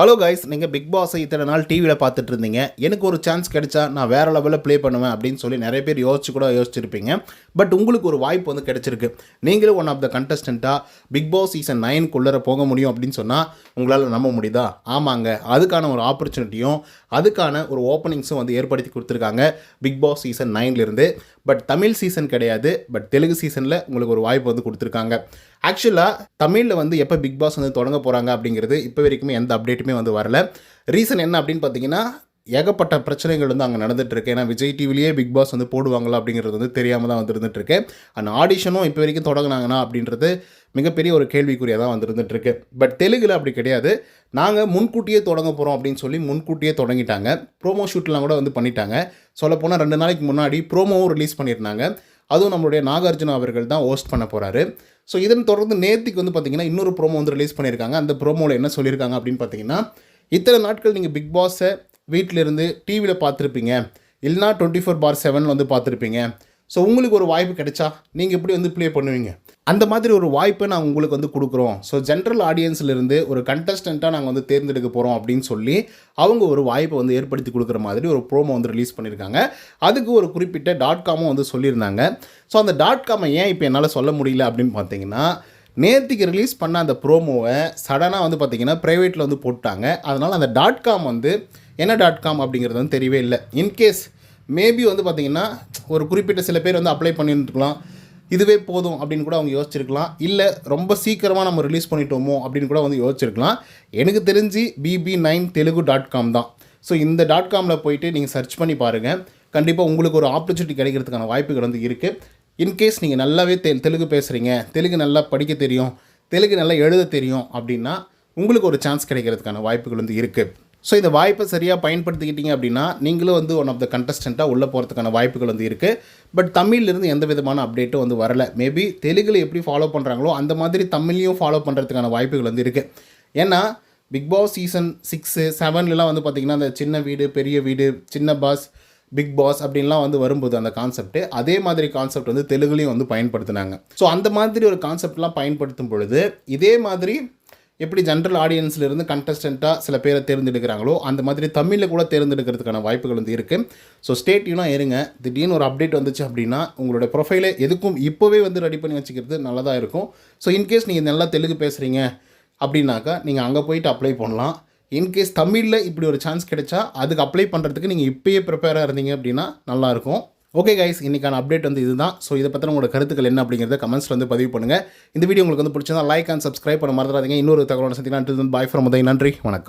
Hello guys நீங்கள் big பாஸை இத்தனை நாள் டிவியில் பார்த்துட்டு இருந்தீங்க எனக்கு ஒரு சான்ஸ் கிடைச்சா நான் வேறு லெவலில் ப்ளே பண்ணுவேன் அப்படின்னு சொல்லி நிறைய பேர் யோசிச்சு கூட யோசிச்சிருப்பீங்க. பட் உங்களுக்கு ஒரு வாய்ப்பு வந்து கிடைச்சிருக்கு. நீங்களும் ஒன் ஆஃப் த கண்டஸ்டண்ட்டாக பிக் பாஸ் சீசன் நைன்குள்ளே போக முடியும் அப்படின்னு சொன்னால் உங்களால் நம்ப முடியுதா? ஆமாங்க. அதுக்கான ஒரு ஆப்பர்ச்சுனிட்டியும் அதுக்கான ஒரு ஓப்பனிங்ஸும் வந்து ஏற்படுத்தி கொடுத்துருக்காங்க பிக் பாஸ் சீசன் நைன்லேருந்து பட் தமிழ் சீசன் கிடையாது. பட் தெலுங்கு சீசனில் உங்களுக்கு ஒரு வாய்ப்பு வந்து கொடுத்துருக்காங்க. ஆக்சுவலாக தமிழில் வந்து எப்போ பிக் பாஸ் வந்து தொடங்க போகிறாங்க அப்படிங்கிறது இப்போ வரைக்குமே எந்த அப்டேட்டுமே வந்து வரல. ரீசன் என்ன அப்படின்னு பார்த்தீங்கன்னா ஏகப்பட்ட பிரச்சனைகள் வந்து அங்கே நடந்துகிட்ருக்கு ஏன்னா விஜய் டிவிலேயே பிக் பாஸ் வந்து போடுவாங்களா அப்படிங்கிறது வந்து தெரியாமல் தான் வந்து இருந்துட்டு ஆடிஷனும் இப்போ வரைக்கும் தொடங்கினாங்கன்னா அப்படின்றது மிகப்பெரிய ஒரு கேள்விக்குறியாக தான் வந்து பட் தெலுங்கில் அப்படி கிடையாது. நாங்கள் முன்கூட்டியே தொடங்க போகிறோம் அப்படின்னு சொல்லி முன்கூட்டியே தொடங்கிட்டாங்க. ப்ரோமோ ஷூட்லாம் கூட வந்து பண்ணிட்டாங்க. சொல்லப்போனால் ரெண்டு நாளைக்கு முன்னாடி ப்ரோமோவும் ரிலீஸ் பண்ணியிருந்தாங்க. அதுவும் நம்மளுடைய நாகார்ஜுனா அவர்கள் தான் ஹோஸ்ட் பண்ண போகிறாரு ஸோ இதன் தொடர்ந்து நேத்திக்கு வந்து பார்த்தீங்கன்னா இன்னொரு ப்ரோமோ வந்து ரிலீஸ் பண்ணியிருக்காங்க. அந்த ப்ரோமோவில் என்ன சொல்லியிருக்காங்க அப்படின்னு பார்த்தீங்கன்னா இத்தனை நாட்கள் நீங்கள் பிக் பாஸை வீட்டிலிருந்து டிவியில் பார்த்துருப்பீங்க. இல்லைனா டுவெண்ட்டி ஃபோர் பார் செவன் வந்து பார்த்துருப்பீங்க. ஸோ உங்களுக்கு ஒரு வாய்ப்பு கிடைச்சா நீங்கள் எப்படி வந்து ப்ளே பண்ணுவீங்க? அந்த மாதிரி ஒரு வாய்ப்பை நாங்கள் உங்களுக்கு வந்து கொடுக்குறோம். ஸோ ஜென்ரல் ஆடியன்ஸ்லேருந்து ஒரு கண்டஸ்டண்ட்டாக நாங்கள் வந்து தேர்ந்தெடுக்க போகிறோம் அப்படின்னு சொல்லி அவங்க ஒரு வாய்ப்பை வந்து ஏற்படுத்தி கொடுக்குற மாதிரி ஒரு ப்ரோமோ வந்து ரிலீஸ் பண்ணியிருக்காங்க. அதுக்கு ஒரு குறிப்பிட்ட டாட் காமும் வந்து சொல்லியிருந்தாங்க. ஸோ அந்த டாட் காமை ஏன் இப்போ என்னால் சொல்ல முடியல அப்படின்னு பார்த்தீங்கன்னா நேற்றுக்கு ரிலீஸ் பண்ண அந்த ப்ரோமோவை சடனாக வந்து பார்த்தீங்கன்னா ப்ரைவேட்டில் வந்து போட்டாங்க. அதனால் அந்த டாட் காம் வந்து என்ன டாட் காம் அப்படிங்கிறது வந்து தெரியவே இல்லை. இன்கேஸ் மேபி வந்து பார்த்திங்கன்னா ஒரு குறிப்பிட்ட சில பேர் வந்து அப்ளை பண்ணியிருக்கலாம் இதுவே போதும் அப்படின்னு கூட அவங்க யோசிச்சிருக்கலாம். இல்லை ரொம்ப சீக்கிரமாக நம்ம ரிலீஸ் பண்ணிட்டோமோ அப்படின்னு கூட வந்து யோசிச்சிருக்கலாம். எனக்கு தெரிஞ்சு BB nine Telugu dot com தான். ஸோ இந்த டாட் காமில் போயிட்டு நீங்கள் சர்ச் பண்ணி பாருங்கள் கண்டிப்பாக உங்களுக்கு ஒரு ஆப்பர்ச்சுனிட்டி கிடைக்கிறதுக்கான வாய்ப்புகள் வந்து இருக்குது இன்கேஸ் நீங்கள் நல்லாவே தெ தெலுங்கு பேசுகிறீங்க தெலுங்கு நல்லா படிக்க தெரியும் தெலுங்கு நல்லா எழுத தெரியும் அப்படின்னா உங்களுக்கு ஒரு சான்ஸ் கிடைக்கிறதுக்கான வாய்ப்புகள் வந்து இருக்குது ஸோ இந்த வாய்ப்பை சரியாக பயன்படுத்திக்கிட்டீங்க அப்படின்னா நீங்களும் வந்து ஒன் ஆஃப் த கண்டஸ்டண்ட்டாக உள்ளே போகிறதுக்கான வாய்ப்புகள் வந்து இருக்குது பட் தமிழ்லேருந்து எந்த விதமான அப்டேட்டும் வந்து வரல. மேபி தெலுங்கில் எப்படி ஃபாலோ பண்ணுறாங்களோ அந்த மாதிரி தமிழ்லையும் ஃபாலோ பண்ணுறதுக்கான வாய்ப்புகள் வந்து இருக்குது ஏன்னா பிக் பாஸ் சீசன் சிக்ஸு செவன்லலாம் வந்து பார்த்திங்கன்னா அந்த சின்ன வீடு பெரிய வீடு சின்ன பாஸ் பிக் பாஸ் அப்படின்லாம் வந்து வரும்போது அந்த கான்செப்ட் அதே மாதிரி கான்செப்ட் வந்து தெலுங்குலேயும் வந்து பயன்படுத்தினாங்க. ஸோ அந்த மாதிரி ஒரு கான்செப்ட்லாம் பயன்படுத்தும் பொழுது இதே மாதிரி எப்படி ஜென்ரல் ஆடியன்ஸில் இருந்து கண்டஸ்டண்ட்டாக சில பேரை தேர்ந்தெடுக்கிறாங்களோ அந்த மாதிரி தமிழில் கூட தேர்ந்தெடுக்கிறதுக்கான வாய்ப்புகள் வந்து இருக்குது ஸோ ஸ்டேட்யூனாக இருங்க. திடீர்னு ஒரு அப்டேட் வந்துச்சு அப்படின்னா உங்களோட ப்ரொஃபைலை எதுக்கும் இப்போவே வந்து ரெடி பண்ணி வச்சுக்கிறது நல்லதாக இருக்கும். ஸோ இன்கேஸ் நீங்கள் நல்லா தெலுங்கு பேசுகிறீங்க அப்படின்னாக்கா நீங்கள் அங்கே போயிட்டு அப்ளை பண்ணலாம். இன்கேஸ் தமிழில் இப்படி ஒரு சான்ஸ் கிடைச்சா அதுக்கு அப்ளை பண்ணுறதுக்கு நீங்கள் இப்போயே ப்ரிப்பேராக இருந்தீங்க அப்படின்னா நல்லாயிருக்கும் ஓகே கைஸ் இன்றைக்கான அப்டேட் வந்து இதுதான். ஸோ இதை பற்றின உங்களோட கருத்துக்கள் என்ன அப்படிங்கிறத கமெண்ட்ஸில் வந்து பதிவு பண்ணுங்கள் இந்த வீடியோ உங்களுக்கு வந்து பிடிச்சதா லைக் அண்ட் சப்ஸ்கிரைப் பண்ண மறந்துடாதீங்க. இன்னொரு தகவலோட சந்திக்கலாம். பாய் ஃப்ரம் முதல் நன்றி. வணக்கம்.